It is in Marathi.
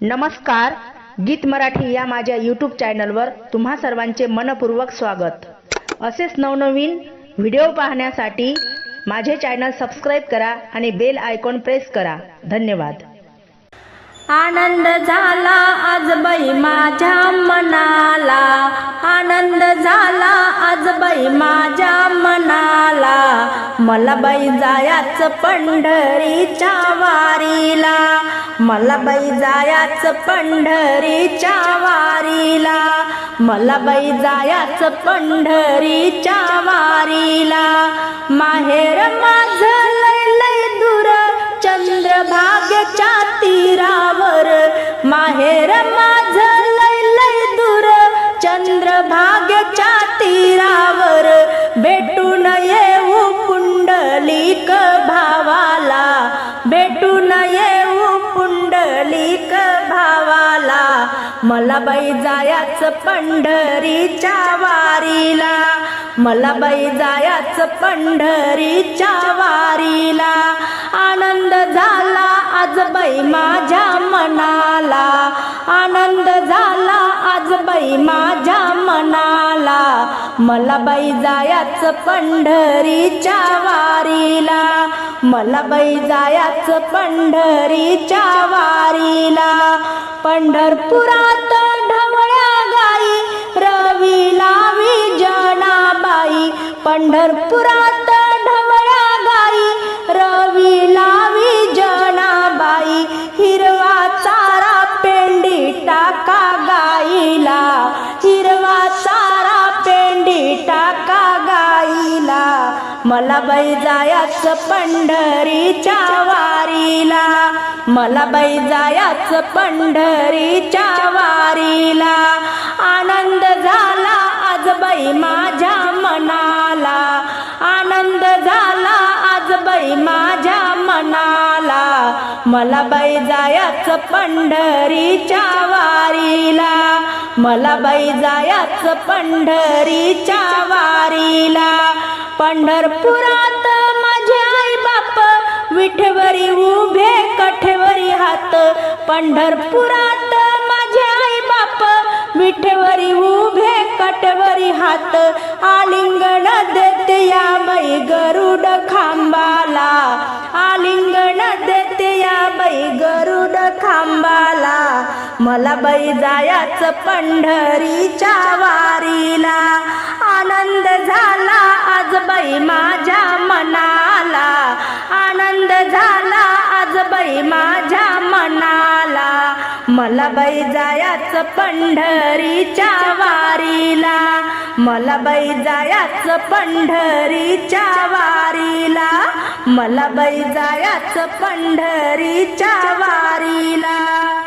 नमस्कार गीत मराठी या माझ्या यूट्यूब चॅनलवर तुम्हा सर्वांचे मनपूर्वक स्वागत. असेच नवनवीन व्हिडिओ पाहण्यासाठी माझे चॅनल सबस्क्राईब करा आणि बेल आयकॉन प्रेस करा. धन्यवाद. आनंद झाला आज बाई माझ्या मनाला. बाई माझ्या मनाला मला बाई जायाच पंढरीच्या वारीला मला बाई जायाच पंढरीच्या वारीला मला बाई जायाच पंढरीच्या वारीला. माहेर माझं लय लय दूर चंद्रभागेच्या तीरावर. माहेर माझ लय लय दूर चंद्रभागेच्या मला बाई जायाच पंढरीच्या वारीला. मला बाई जायाच पंढरीच्या वारीला. आनंद झाला आज बाई माझ्या मनाला. आनंद झाला आज बाई माझ्या मनाला. मला बाई जायाच पंढरीच्या वारीला. मला बाई जायाच पंढरीच्या वारीला. पंढरपुरात ढवळ्या गाई रवी लावी जनाबाई. पंढरपुरात मला बाई जायाच पंढरीच्या वारीला. मला बाई जायाच पंढरीच्या वारीला. आनंद झाला आज बाई माझ्या मनाला. आनंद झाला आज बाई माझ्या मनाला. मला बाई जायाच पंढरीच्या वारीला. मला बाई जायाच पंढरीच्या वारीला. पंढरपुरात माझे आई बाप विठवरी उभे कठेवरी हात. पंढरपुरात माझे आई बाप विठवरी उभे कटवरी हात. आलिंगण देते या बाई गरुड खांबाला. आलिंगण देते या बाई गरुड खांबाला. मला बाई जायाच पंढरीच्या वारीला. आन बाई माझ्या मनाला. आनंद झाला आज बाई माझ्या मनाला. मला बाई जायाच पंढरीच्या वारीला. मला बाई जायाच पंढरीच्या वारीला. मला बाई जायाच पंढरीच्या वारीला.